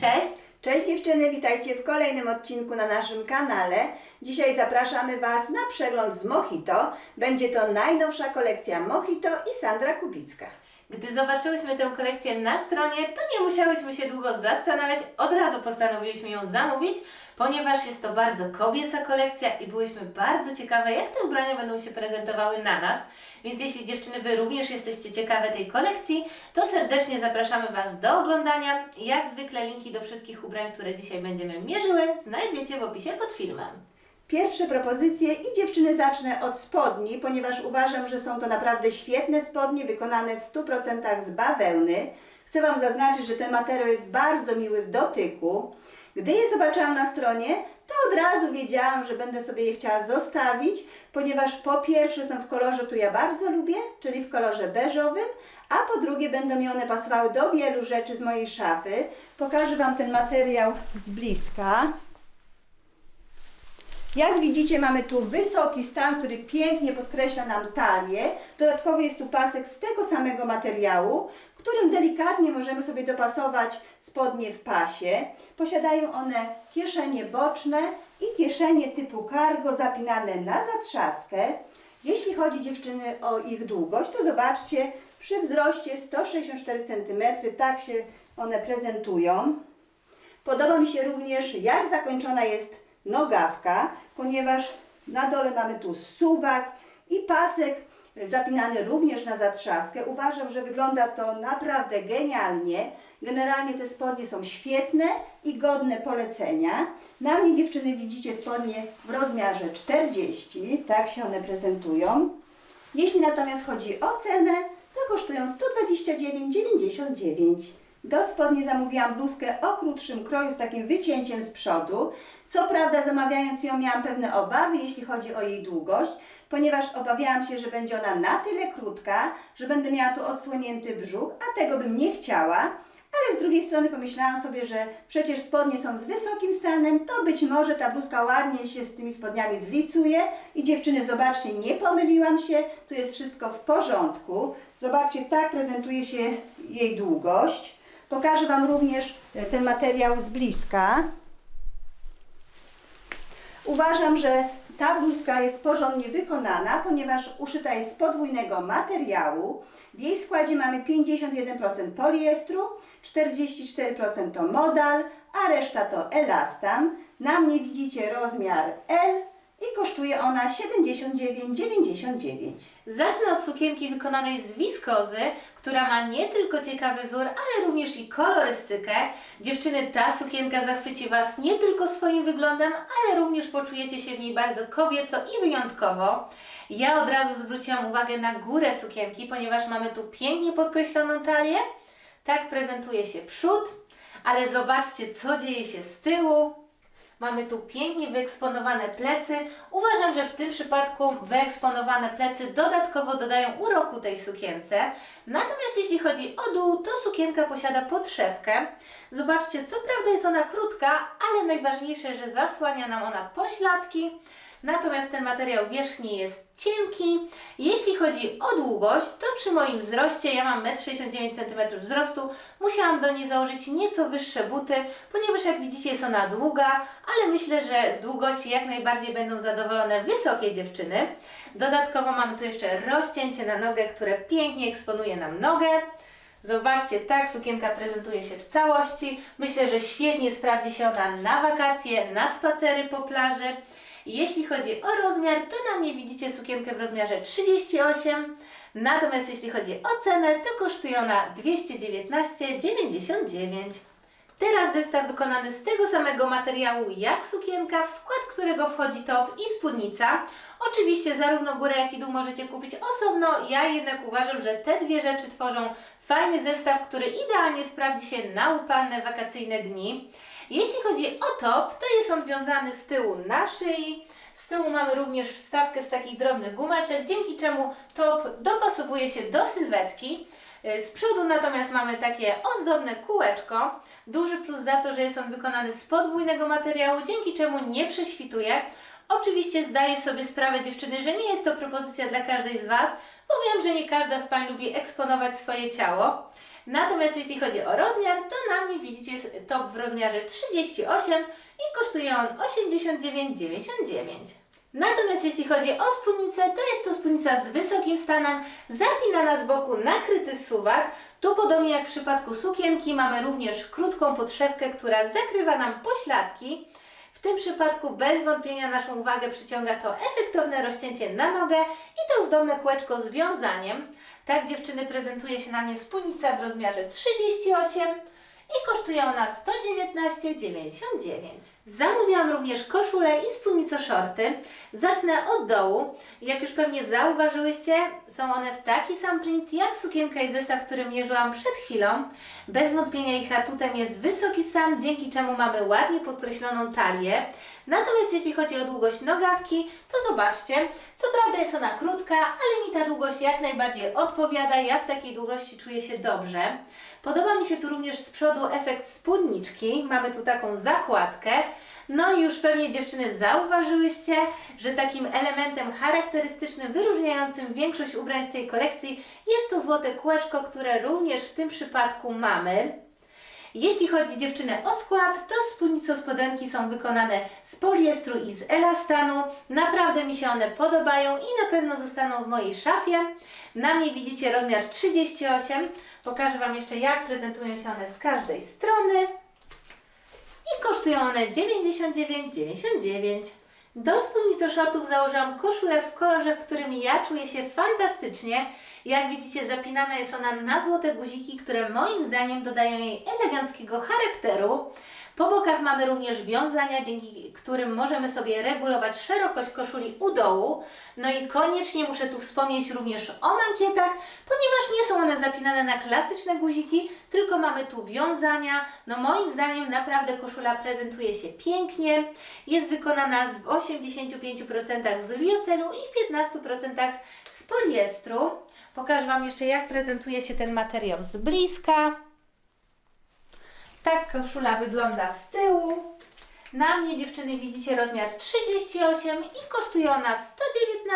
Cześć! Cześć dziewczyny, witajcie w kolejnym odcinku na naszym kanale. Dzisiaj zapraszamy Was na przegląd z Mojito. Będzie to najnowsza kolekcja Mojito i Sandra Kubicka. Gdy zobaczyłyśmy tę kolekcję na stronie, to nie musiałyśmy się długo zastanawiać, od razu postanowiłyśmy ją zamówić, ponieważ jest to bardzo kobieca kolekcja i byłyśmy bardzo ciekawe, jak te ubrania będą się prezentowały na nas. Więc jeśli dziewczyny Wy również jesteście ciekawe tej kolekcji, to serdecznie zapraszamy Was do oglądania. Jak zwykle linki do wszystkich ubrań, które dzisiaj będziemy mierzyły, znajdziecie w opisie pod filmem. Pierwsze propozycje i dziewczyny zacznę od spodni, ponieważ uważam, że są to naprawdę świetne spodnie wykonane w 100% z bawełny. Chcę Wam zaznaczyć, że ten materiał jest bardzo miły w dotyku. Gdy je zobaczyłam na stronie, to od razu wiedziałam, że będę sobie je chciała zostawić, ponieważ po pierwsze są w kolorze, który ja bardzo lubię, czyli w kolorze beżowym, a po drugie będą mi one pasowały do wielu rzeczy z mojej szafy. Pokażę Wam ten materiał z bliska. Jak widzicie, mamy tu wysoki stan, który pięknie podkreśla nam talię. Dodatkowo jest tu pasek z tego samego materiału, którym delikatnie możemy sobie dopasować spodnie w pasie. Posiadają one kieszenie boczne i kieszenie typu cargo zapinane na zatrzaskę. Jeśli chodzi dziewczyny o ich długość, to zobaczcie, przy wzroście 164 cm tak się one prezentują. Podoba mi się również, jak zakończona jest nogawka, ponieważ na dole mamy tu suwak i pasek zapinany również na zatrzaskę. Uważam, że wygląda to naprawdę genialnie. Generalnie te spodnie są świetne i godne polecenia. Na mnie dziewczyny widzicie spodnie w rozmiarze 40, tak się one prezentują. Jeśli natomiast chodzi o cenę, to kosztują 129,99. Do spodni zamówiłam bluzkę o krótszym kroju z takim wycięciem z przodu. Co prawda zamawiając ją miałam pewne obawy, jeśli chodzi o jej długość, ponieważ obawiałam się, że będzie ona na tyle krótka, że będę miała tu odsłonięty brzuch, a tego bym nie chciała. Ale z drugiej strony pomyślałam sobie, że przecież spodnie są z wysokim stanem, to być może ta bluzka ładnie się z tymi spodniami zlicuje. I dziewczyny, zobaczcie, nie pomyliłam się, tu jest wszystko w porządku. Zobaczcie, tak prezentuje się jej długość. Pokażę Wam również e, ten materiał z bliska. Uważam, że ta bluzka jest porządnie wykonana, ponieważ uszyta jest z podwójnego materiału. W jej składzie mamy 51% poliestru, 44% to modal, a reszta to elastan. Na mnie widzicie rozmiar L i kosztuje ona 79,99. Zacznę od sukienki wykonanej z wiskozy, która ma nie tylko ciekawy wzór, ale również i kolorystykę. Dziewczyny, ta sukienka zachwyci Was nie tylko swoim wyglądem, ale również poczujecie się w niej bardzo kobieco i wyjątkowo. Ja od razu zwróciłam uwagę na górę sukienki, ponieważ mamy tu pięknie podkreśloną talię. Tak prezentuje się przód, ale zobaczcie, co dzieje się z tyłu. Mamy tu pięknie wyeksponowane plecy. Uważam, że w tym przypadku wyeksponowane plecy dodatkowo dodają uroku tej sukience. Natomiast jeśli chodzi o dół, to sukienka posiada podszewkę. Zobaczcie, co prawda jest ona krótka, ale najważniejsze, że zasłania nam ona pośladki. Natomiast ten materiał wierzchni jest cienki. Jeśli chodzi o długość, to przy moim wzroście, ja mam 1,69 cm wzrostu, musiałam do niej założyć nieco wyższe buty, ponieważ jak widzicie jest ona długa, ale myślę, że z długości jak najbardziej będą zadowolone wysokie dziewczyny. Dodatkowo mamy tu jeszcze rozcięcie na nogę, które pięknie eksponuje nam nogę. Zobaczcie, tak sukienka prezentuje się w całości. Myślę, że świetnie sprawdzi się ona na wakacje, na spacery po plaży. Jeśli chodzi o rozmiar, to na mnie widzicie sukienkę w rozmiarze 38. Natomiast jeśli chodzi o cenę, to kosztuje ona 219,99. Teraz zestaw wykonany z tego samego materiału jak sukienka, w skład którego wchodzi top i spódnica. Oczywiście zarówno górę jak i dół możecie kupić osobno, ja jednak uważam, że te dwie rzeczy tworzą fajny zestaw, który idealnie sprawdzi się na upalne wakacyjne dni. Jeśli chodzi o top, to jest on wiązany z tyłu na szyi. Z tyłu mamy również wstawkę z takich drobnych gumeczek, dzięki czemu top dopasowuje się do sylwetki. Y, Z przodu natomiast mamy takie ozdobne kółeczko. Duży plus za to, że jest on wykonany z podwójnego materiału, dzięki czemu nie prześwituje. Oczywiście zdaję sobie sprawę dziewczyny, że nie jest to propozycja dla każdej z Was, wiem, że nie każda z Pań lubi eksponować swoje ciało. Natomiast jeśli chodzi o rozmiar, to na mnie widzicie top w rozmiarze 38 i kosztuje on 89,99. Natomiast jeśli chodzi o spódnicę, to jest to spódnica z wysokim stanem, zapinana z boku nakryty suwak. Tu podobnie jak w przypadku sukienki mamy również krótką podszewkę, która zakrywa nam pośladki. W tym przypadku bez wątpienia naszą uwagę przyciąga to efektowne rozcięcie na nogę i to ozdobne kółeczko z wiązaniem. Tak dziewczyny prezentuje się na mnie spódnica w rozmiarze 38 i kosztuje ona 119,99. Zamówiłam również koszulę i spódnicę shorty. Zacznę od dołu. Jak już pewnie zauważyłyście, są one w taki sam print jak sukienka i zestaw, który mierzyłam przed chwilą. Bez wątpienia ich atutem jest wysoki stan, dzięki czemu mamy ładnie podkreśloną talię. Natomiast jeśli chodzi o długość nogawki, to zobaczcie, co prawda jest ona krótka, ale mi ta długość jak najbardziej odpowiada. Ja w takiej długości czuję się dobrze. Podoba mi się tu również z przodu efekt spódniczki. Mamy tu taką zakładkę. No i już pewnie dziewczyny zauważyłyście, że takim elementem charakterystycznym, wyróżniającym większość ubrań z tej kolekcji jest to złote kółeczko, które również w tym przypadku mamy. Jeśli chodzi dziewczyny o skład, to spódnice spodenki są wykonane z poliestru i z elastanu. Naprawdę mi się one podobają i na pewno zostaną w mojej szafie. Na mnie widzicie rozmiar 38. Pokażę Wam jeszcze jak prezentują się one z każdej strony. I kosztują one 99,99. Do spódnicy shortów założyłam koszulę w kolorze, w którym ja czuję się fantastycznie. Jak widzicie, zapinana jest ona na złote guziki, które moim zdaniem dodają jej eleganckiego charakteru. Po bokach mamy również wiązania, dzięki którym możemy sobie regulować szerokość koszuli u dołu. No i koniecznie muszę tu wspomnieć również o mankietach, ponieważ nie są one zapinane na klasyczne guziki, tylko mamy tu wiązania. No moim zdaniem naprawdę koszula prezentuje się pięknie. Jest wykonana w 85% z liocelu i w 15% z poliestru. Pokażę Wam jeszcze jak prezentuje się ten materiał z bliska. Tak koszula wygląda z tyłu. Na mnie dziewczyny widzicie rozmiar 38 i kosztuje ona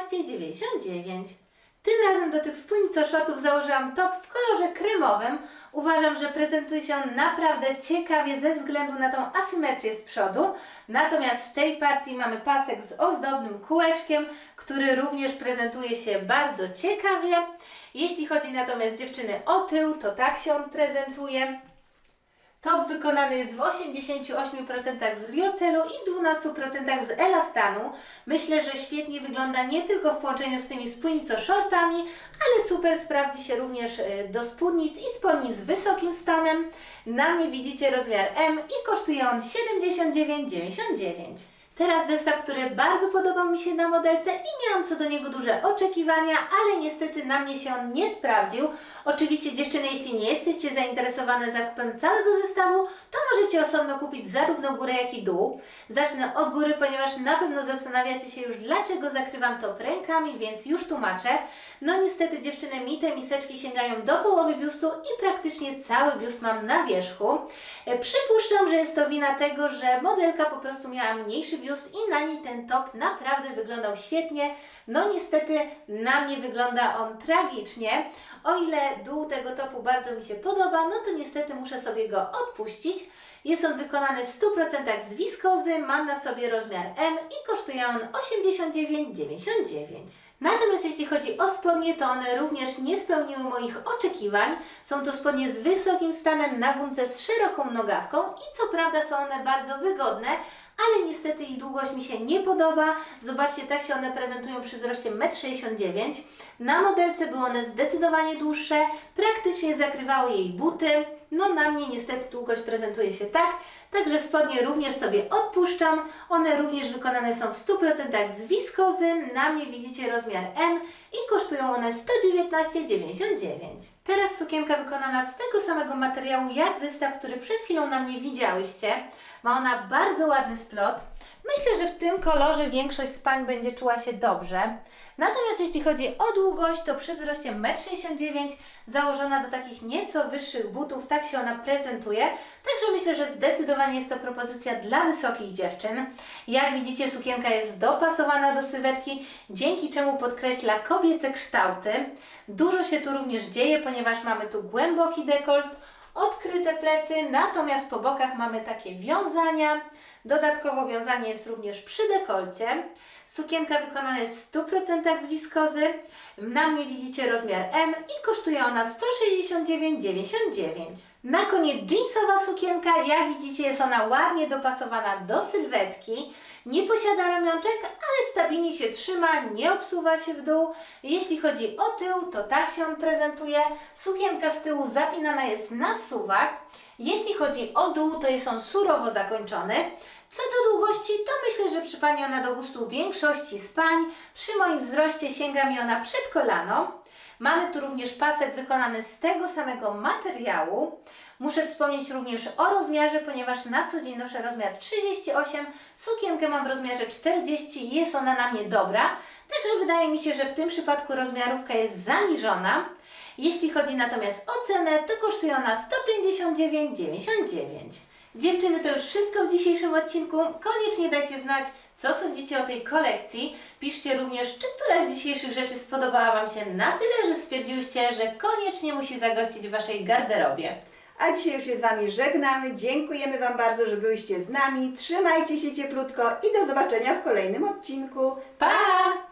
119,99. Tym razem do tych spódnic shortów założyłam top w kolorze kremowym. Uważam, że prezentuje się on naprawdę ciekawie ze względu na tą asymetrię z przodu. Natomiast w tej partii mamy pasek z ozdobnym kółeczkiem, który również prezentuje się bardzo ciekawie. Jeśli chodzi natomiast dziewczyny o tył, to tak się on prezentuje. Top wykonany jest w 88% z liocelu i w 12% z elastanu. Myślę, że świetnie wygląda nie tylko w połączeniu z tymi spódnico-shortami, ale super sprawdzi się również e, do spódnic i spodnic z wysokim stanem. Na mnie widzicie rozmiar M i kosztuje on 79,99. Teraz zestaw, który bardzo podobał mi się na modelce i miałam co do niego duże oczekiwania, ale niestety na mnie się on nie sprawdził. Oczywiście dziewczyny, jeśli nie jesteście zainteresowane zakupem całego zestawu, to możecie osobno kupić zarówno górę, jak i dół. Zacznę od góry, ponieważ na pewno zastanawiacie się już, dlaczego zakrywam to rękami, więc już tłumaczę. No niestety dziewczyny, mi te miseczki sięgają do połowy biustu i praktycznie cały biust mam na wierzchu. E, Przypuszczam, że jest to wina tego, że modelka po prostu miała mniejszy biust i na niej ten top naprawdę wyglądał świetnie. No niestety na mnie wygląda on tragicznie. O ile dół tego topu bardzo mi się podoba, no to niestety muszę sobie go odpuścić. Jest on wykonany w 100% z wiskozy, mam na sobie rozmiar M i kosztuje on 89,99. Natomiast jeśli chodzi o spodnie, to one również nie spełniły moich oczekiwań. Są to spodnie z wysokim stanem na gumce z szeroką nogawką i co prawda są one bardzo wygodne, ale niestety ich długość mi się nie podoba. Zobaczcie, tak się one prezentują przy wzroście 1,69 m. Na modelce były one zdecydowanie dłuższe, praktycznie zakrywały jej buty. No na mnie niestety długość prezentuje się tak, także spodnie również sobie odpuszczam. One również wykonane są w 100% z wiskozy. Na mnie widzicie rozmiar M i kosztują one 119,99. Teraz sukienka wykonana z tego samego materiału jak zestaw, który przed chwilą na mnie widziałyście. Ma ona bardzo ładny splot. Myślę, że w tym kolorze większość z pań będzie czuła się dobrze. Natomiast jeśli chodzi o długość, to przy wzroście 1,69 m założona do takich nieco wyższych butów, tak się ona prezentuje. Także myślę, że zdecydowanie jest to propozycja dla wysokich dziewczyn. Jak widzicie, sukienka jest dopasowana do sylwetki, dzięki czemu podkreśla kobiece kształty. Dużo się tu również dzieje, ponieważ mamy tu głęboki dekolt, odkryte plecy, natomiast po bokach mamy takie wiązania. Dodatkowo wiązanie jest również przy dekolcie. Sukienka wykonana jest w 100% z wiskozy. Na mnie widzicie rozmiar M i kosztuje ona 169,99. Na koniec jeansowa sukienka, jak widzicie jest ona ładnie dopasowana do sylwetki. Nie posiada ramionczek, ale stabilnie się trzyma, nie obsuwa się w dół. Jeśli chodzi o tył, to tak się on prezentuje. Sukienka z tyłu zapinana jest na suwak. Jeśli chodzi o dół, to jest on surowo zakończony. Co do długości, to myślę, że przypadnie ona do gustu większości z pań. Przy moim wzroście sięga mi ona przed kolano. Mamy tu również pasek wykonany z tego samego materiału. Muszę wspomnieć również o rozmiarze, ponieważ na co dzień noszę rozmiar 38, sukienkę mam w rozmiarze 40 i jest ona na mnie dobra. Także wydaje mi się, że w tym przypadku rozmiarówka jest zaniżona. Jeśli chodzi natomiast o cenę, to kosztuje ona 159,99. Dziewczyny, to już wszystko w dzisiejszym odcinku. Koniecznie dajcie znać, co sądzicie o tej kolekcji. Piszcie również, czy któraś z dzisiejszych rzeczy spodobała Wam się na tyle, że stwierdziłyście, że koniecznie musi zagościć w Waszej garderobie. A dzisiaj już się z Wami żegnamy. Dziękujemy Wam bardzo, że byliście z nami. Trzymajcie się cieplutko i do zobaczenia w kolejnym odcinku. Pa!